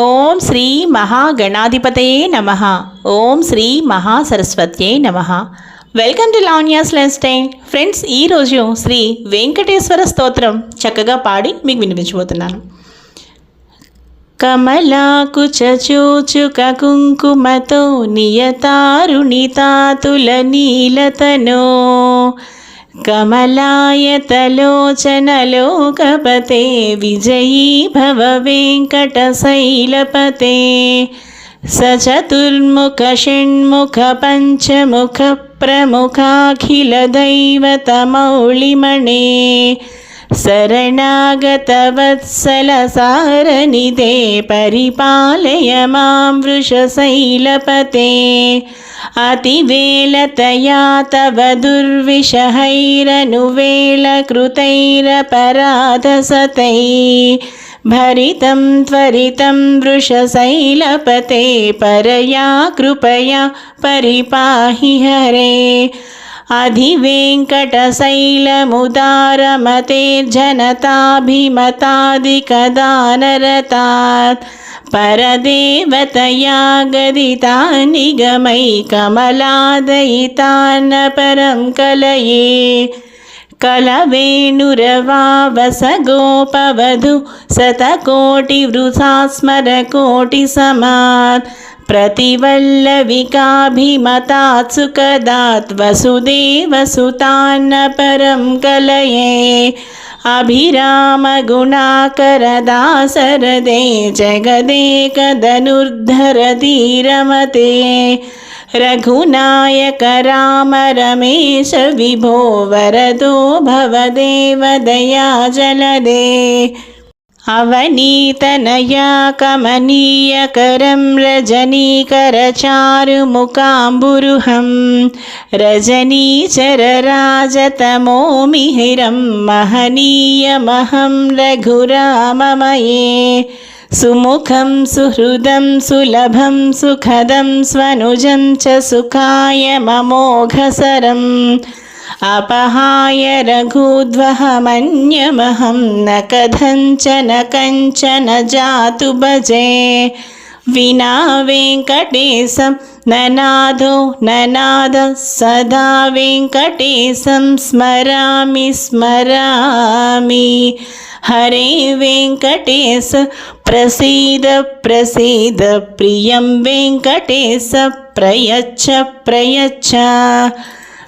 ఓం శ్రీ మహాగణాధిపతయే నమ. ఓం శ్రీ మహాసరస్వత్యే నమ. Welcome to Lavanya's life style friends ఈరోజు శ్రీ వెంకటేశ్వర స్తోత్రం చక్కగా పాడి మీకు వినిపించబోతున్నాను. కమలాకు చూచుక కుంకుమతో నియతారుణితాతుల నీలతనో. कमलायतलोचनलोकपते विजयी भव वेङ्कटशैलपते स चतुर्मुखषण्मुखपञ्चमुखप्रमुखाखिलदैवतमौलिमणे शरणागतवत्सलसारनिधे परिपालय मां वृषशैलपते अतिवेलतया तव दुर्विषहैरनुवेलकृतैरपराधसतै भरितं त्वरितं वृषशैलपते परया कृपया परिपाहि हरे अधिवेङ्कटशैलमुदारमतेर्जनताभिमतादिकदानरतात्। परदेवतया गदिता निगमै कमलादयितान्न परं कलये। कलवेणुरवावसगोपवधु शतकोटिवृथा स्मरकोटिसमात् प्रतिवल्लविकाभिमतात् सुखदात् वसुदेवसुतान्न परं कलये अभिरामगुणाकरदासरदे जगदेकधनुर्धरधीरमते। रघुनायक राम रमेश विभो वरदो भवदेवदया जलदे अवनीतनया कमनीयकरं रजनीकरचारुमुकाम्बुरुहं रजनीचरराजतमोमिहिरं महनीयमहं रघुराममये। सुमुखं सुहृदं सुलभं सुखदं स्वनुजं च सुखाय ममोघसरम् अपहाय रघुध्वहमन्यमहं न कथञ्चन कञ्चन जातु भजे। विना वेङ्कटेशं ननादो ननाद सदा वेङ्कटेशं स्मरामि स्मरामि। हरे वेङ्कटेश प्रसीद प्रसीद प्रियं वेङ्कटेश प्रयच्छ प्रयच्छ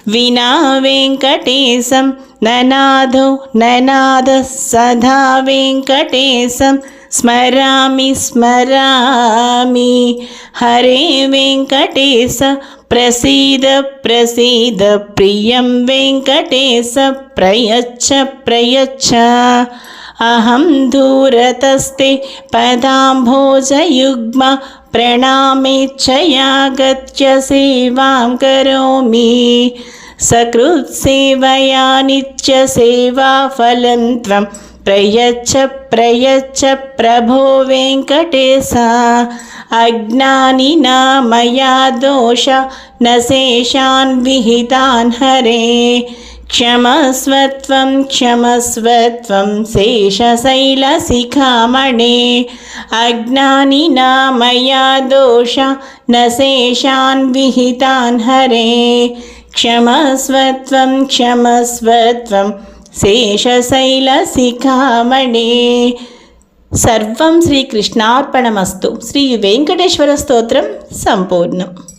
विना वेङ्कटेशं ननादो ननाद सदा वेङ्कटेशं स्मरामि स्मरामि। हरे वेङ्कटेश प्रसीद प्रसीद प्रियं वेङ्कटेश प्रयच्छ प्रयच्छ। अहं दूरतस्ते पदाम्भोजयुग्म प्रणामेच्छया गत्य सेवां करोमि। सकृत्सेवया नित्यसेवाफलं त्वं। प्रयच्छ प्रयच्छ प्रभो वेङ्कटेश। अज्ञानिना मया दोष न शेषान् विहितान् हरे క్షమస్వత్వం క్షమస్వత్వం శేషశైలశిఖామణే. అజ్ఞానినా మయా దోష నశేషాన్ విహితాన్ హరే. క్షమస్వత్వం క్షమస్వత్వం శేషశైలశిఖామణే. సర్వం శ్రీకృష్ణార్పణమస్తు. శ్రీ వెంకటేశ్వర స్తోత్రం సంపూర్ణం.